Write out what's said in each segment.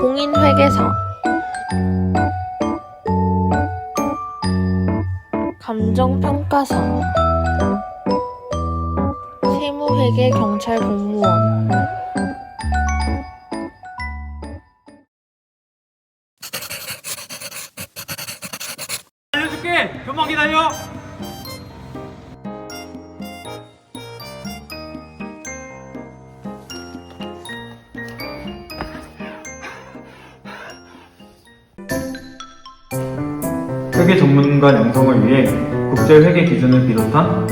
공인회계사 감정평가사 세무회계 경찰 공무원 알려줄게. 금방 기다려. 회계 전문가 양성을 위해 국제 회계 기준을 비롯한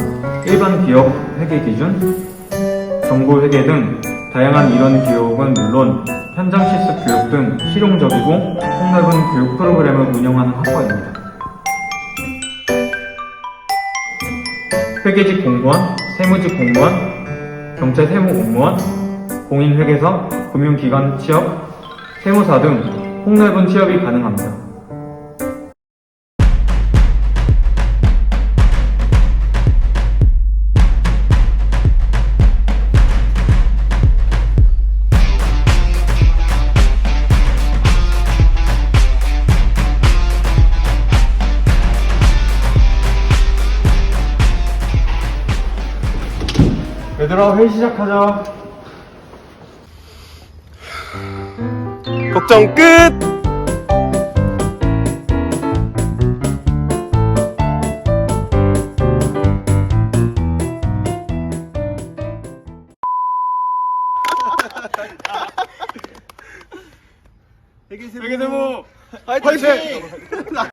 일반 기업 회계 기준, 정보 회계 등 다양한 이론 교육은 물론 현장 실습 교육 등 실용적이고 폭넓은 교육 프로그램을 운영하는 학과입니다. 회계직 공무원, 세무직 공무원, 경찰 세무 공무원, 공인회계사, 금융기관 취업, 세무사 등 폭넓은 취업이 가능합니다. 얘들아 회의 시작하자. 걱정 끝! 회계세무. 화이팅!